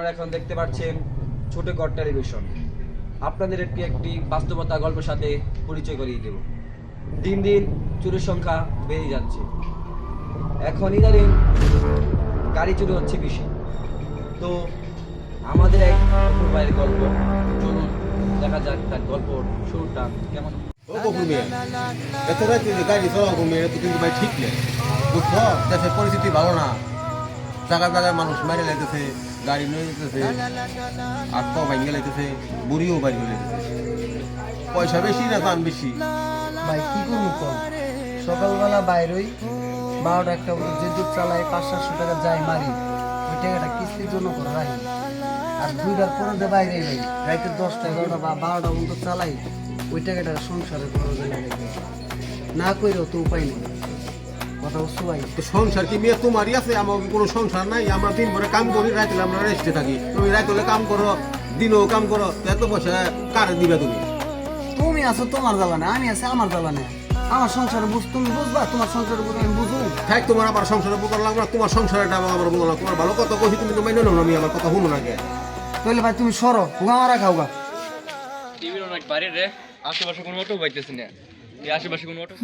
আপনারা এখন দেখতে পাচ্ছেন ছোট কর টেলিভিশন আপনাদের একটি একটি বাস্তবতা গল্পের সাথে পরিচয় করিয়ে দেব। দিন দিন চুরির সংখ্যা বেড়ে যাচ্ছে। এখন ইদানিং গাড়ি চুরি হচ্ছে বেশি। তো আমাদের এক ভাইয়ের গল্প। চলুন দেখা যাক তার গল্প শুরুটা কেমন। এত রাত্রে গাড়ি চলাবো মেয়ে তো কিন্তু ভাই ঠিক নেই। বুঝছ? দেশের পরিস্থিতি ভালো না। জায়গা জায়গায় মানুষ মেরে লাইতেছে। গাড়ি নিয়ে যেতেছে আর তো ভাঙ্গে লাইতেছে, বুড়িও বাড়ি লাইতেছে। পয়সা বেশি না দাম বেশি? ভাই, কি করব কম সকালবেলা বাইরই বারোটা একটা যে দুধ চালায় পাঁচ, সাতশো টাকা যাই মারি, ওই টাকাটা কিস্তির জন্য করে রাখি। আর দুইটার পরে দিয়ে বাইরে ভাই রাইতে দশটা, এগারোটা বা বারোটা পর্যন্ত চালাই, ওই টাকাটা সংসারে খরচে লাগে না কইরেও তো উপায় নেই। কথা বুঝছ ভাই সংসার কি মেয়ে তোমারই আছে? আমার কোনো সংসার নাই। আমরা দিন ভরে কাম করি রাইতে আমরা রেস্টে থাকি। তুমি রাইতে কাম করো দিনও কাম করো। তো এত পয়সা কারে দিবে তুমি? তুমি আছো তোমার জ্বালানে আমি আছি আমার জ্বালানে। আমার সংসারে বুঝ তুমি বুঝবা? তোমার সংসারে বুঝ আমি বুঝব থাক তোমার আবার সংসারে উপকার লাগবে তোমার সংসারটা আবার বলো না। তোমার ভালো কথা কইছি তুমি তো মাইনে নাও না আমি আমার কথা শুনো না কে তাহলে ভাই তুমি সরো হুগা মারা খাও গা। টিভির অনেক বাইরে রে। আশেপাশে কোনো অটো পাইতেছি না। এই আশেপাশে কোনো অটো?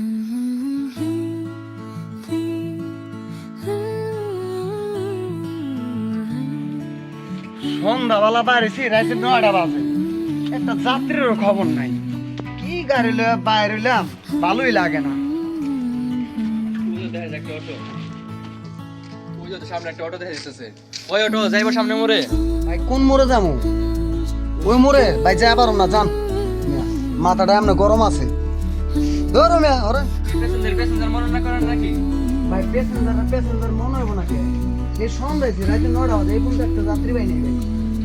সন্ধ্যাবেলা বাইরেছি রাইতে নয়টা বাজে। একটা যাত্রীরও খবর নাই। কি গাড়ি লয়ে বাইরে হইলাম, ভালোই লাগে না। সামনে একটা অটো সামনে ভাই, কোন যাব? ওই ভাই না জান মাথাটা গরম আছে। ধরো না নাকি প্যাসেঞ্জার মনে হইব না কে এই সন্ধ্যা হয়েছে রাইতে নয়টা বাজে, এই একটা যাত্রী ভাই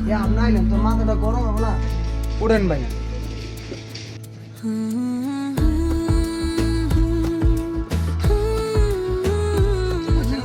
নেই ভাই এ আপনি আইলেন তোর মাথাটা গরম হবে না উঠেন ভাই বুঝছেন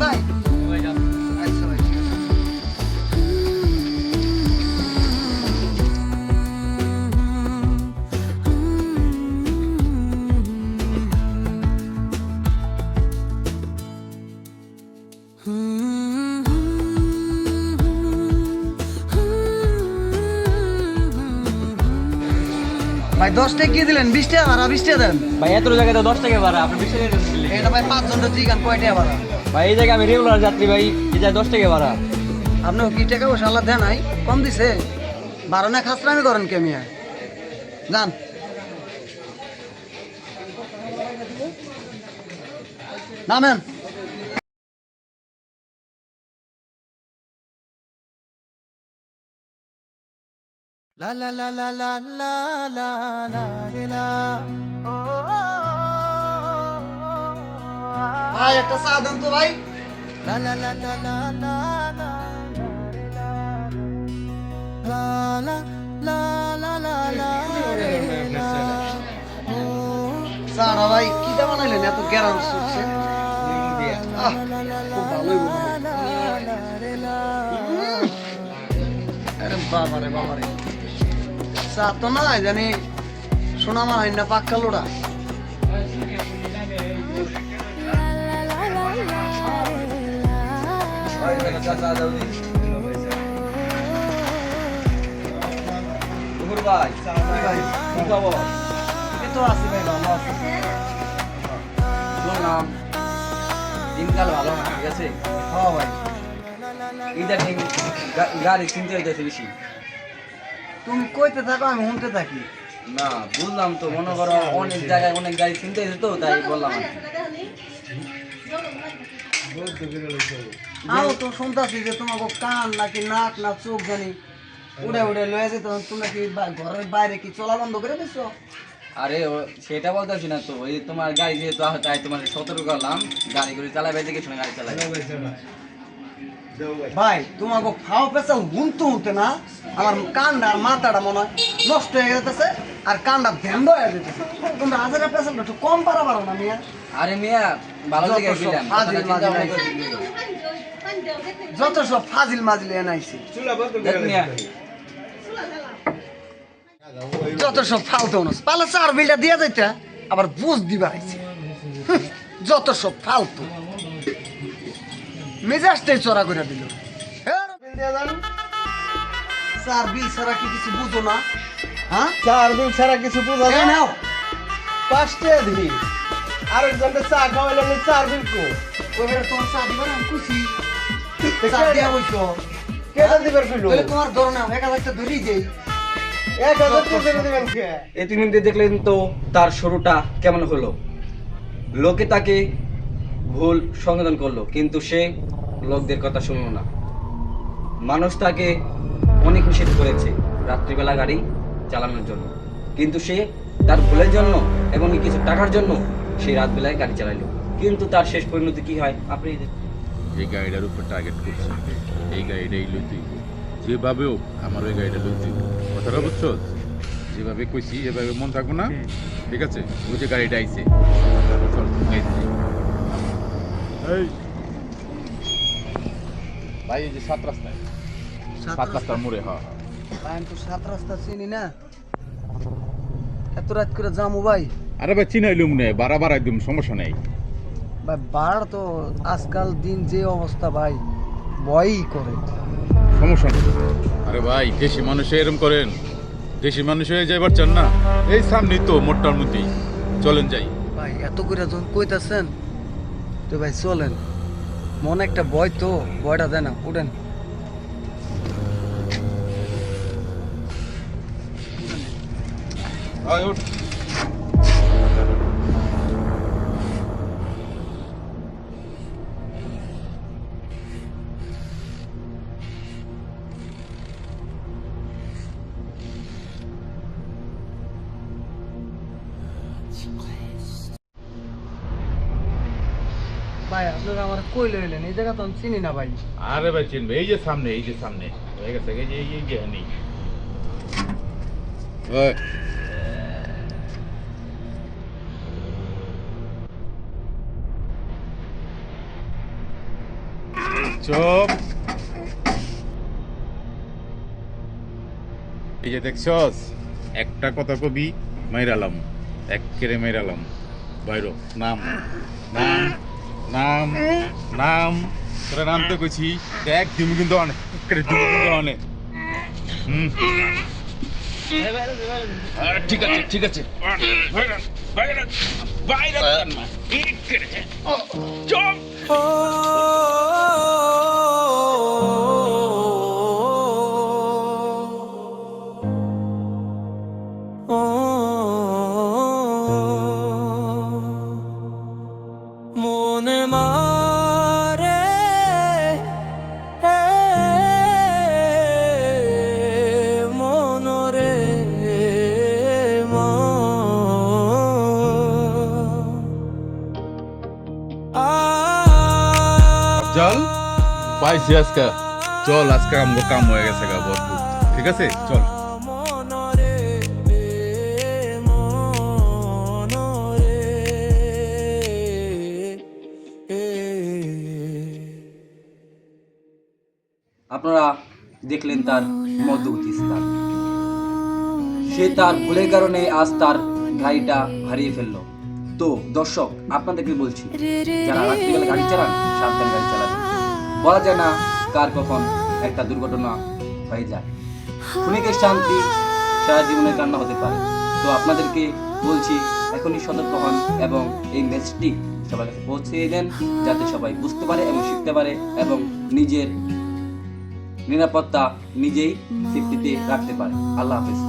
ভাই দশ টাকা কি দিলেন বিশ টাকা ভাড়া বিশ টাকা দেন। ভাই এত জায়গায় তো দশ টাকা ভাড়া আপনি বিশ টাকা এটা ভাই পাঁচ ঘণ্টা জিগান কয় টাকা ভাড়া? ভাই এই জায়গায় আমি রেগুলার যাত্রী ভাই এই জায়গায় দশ টাকা ভাড়া। আপনি কি টাকা পয়সা আল্লাহ দেন নাই? কম দিছে? বারো না খাসরামি করেন কে মিয়া? যান। নামেন। La la la la la la la la la ভাই একটা চা দেন তো ভাই La la la la la la la la la la la la la সারা ভাই কি দা বানাইলেন এত গ্যারান শুনছে আহ, খুব ভালোই মনে হয়। চা তো না জানি সোনা মা হয় না পাক্কা লোড়া। ভাই ভাই কি খবর? তো আছি ভাই ভালো আছি। শুনলাম দিনকাল ভালো না ঠিক আছে? হ্যাঁ ভাই। ইদানিং গাড়ি কিনতে হইতেছে বেশি। তুমি কইতে থাকো আমি শুনতে থাকি। না বুঝলাম তো মনে করো অনেক জায়গায় অনেক গাড়ি হয়েছে তো তাই বললাম আর তো শুনতাছি যে তোমাকে কান নাকি নাক না চোখ জানি। উড়ে উড়ে লয়ে যেত তোমরা কি ঘরের বাইরে কি চলা বন্ধ করে দিছো? আরে সেটা বলতেছি না তো ওই তোমার গাড়ি যেহেতু তাই তোমার সতর্ক করলাম। গাড়ি করে চালাবে দেখে শুনে গাড়ি চালাবে। ভাই তোমাকে ফাও পেছাল হুনতে হুনতে না আমার কানটা আর মাথাটা মনে হয় নষ্ট হয়ে যেতেছে আর কানটা ভ্যান্ড হয়ে যেতেছে তোমরা হাজারের পেছালটা একটু কম পারা পারো না মিয়া। আরে মিয়া ভালো যত সব ফাজিল মাজিল ভাবনা যত সব ফাজিল মাজিল যত ফালতু মানুষ পালা চার বিলটা দিয়ে যাইতে আবার বুঝ দিবা আইছে। যত সব ফালতু। মেজাজটাই চড়া করে দিল। চার বিল ছাড়া কি কিছু বুঝো না? হ্যাঁ? চার বিল ছাড়া কিছু বুঝা এই যায় না নাও পাঁচটা দিবি। আরেকজনকে চা খাওয়াইলে আমি চার বিল কো ওইবারে তোমার চা দিবা না আমি খুশি চা দিয়া বইছো। কেটা দিবার তাহলে তোমার ধরো না এক হাজারটা ধরেই দেই। এক হাজার টাকা দেবে দিবেন কে? দেখলেন তো তার শুরুটা কেমন হলো? লোকে তাকে ভুল সংশোধন করল কিন্তু সে লোকদের কথা শুনলো না। মানুষ তাকে অনেক নিষেধ করেছে রাত্রিবেলা গাড়ি চালানোর জন্য। কিন্তু সে তার ভুলের জন্য এবং কিছু টাকার জন্য সে রাতবেলায় গাড়ি চালাইলো কিন্তু তার শেষ পরিণতি কি হয়? আপনি। এই গাড়িটার উপর টার্গেট করছে এই গাড়িটাই লইতেই যেভাবে হোক আমার ওই গাড়িটা লইতেই কথাটা বুঝছ? যেভাবে কইছি এভাবে মন থাকব না? ঠিক আছে? ওই যে গাড়িটা আইছে। এই। ভাই এই যে সাত রাস্তায়। সাত রাস্তার মোড়ে হ্যাঁ ভাই আমি তো সাত রাস্তা চিনি না। এত রাত করে যামু ভাই। আরে ভাই চিনাইলুম নে বাড়া বাড়াই দিম সমস্যা নেই। ভাই বাড় তো আজকাল দিন যে অবস্থা ভাই ভয়ই করে। সমস্যা নেই। আরে ভাই দেশি মানুষে এরম করেন। দেশি মানুষ হয়ে যাইবার চান না। এই সামনেই তো মোটটার মধ্যেই। চলেন যাই। ভাই এত করে যখন কইতাছেন তো ভাই চলেন। মনে একটা ভয় তো ভয়টা দেয় না উঠেন। আয় ভাই আপনারা আমার কই লইলেন এই জায়গা তো আমি চিনি না ভাই। আরে ভাই চিনবে। এই যে সামনে এই যে সামনে। হয়ে গেছে এই যে এই যে- এই যে নেই চুপ। এই যে দেখছস একটা কথা কবি মাইরালাম। এক কেড়ে মাইরালাম। বাইরো নাম। নাম। নাম নাম তোরা নাম তো কইছি দেখ তুমি কিন্তু অনেক অনেক। হুম। ঠিক আছে ঠিক আছে। বাইরে বাইরে বাইরে। ঠিক করেছে চুপ চল পাইছি আজকে। চল আজকে আমগো কাম হয়ে গেছে গা, ভরপুর। ঠিক আছে? চল। আপনারা দেখলেন তার মধ্যবর্তী স্থান সে তার ভুলের কারণে আজ তার গাড়িটা হারিয়ে ফেলল। তো দর্শক আপনাদেরকে বলছি যারা রাত্রিবেলা গাড়ি চালান সাবধান গাড়ি চালাবেন বলা যায় না কার কখন একটা দুর্ঘটনা হয়ে যায়। ক্ষণিকের শান্তি সারা জীবনের কান্না হতে পারে। তো আপনাদেরকে বলছি এখনই সতর্ক হন এবং এই মেসেজটি সবার কাছে পৌঁছে দেন যাতে সবাই বুঝতে পারে এবং শিখতে পারে এবং নিজের নিরাপত্তা নিজেই সেফটিতে রাখতে পারে। আল্লাহ হাফেজ।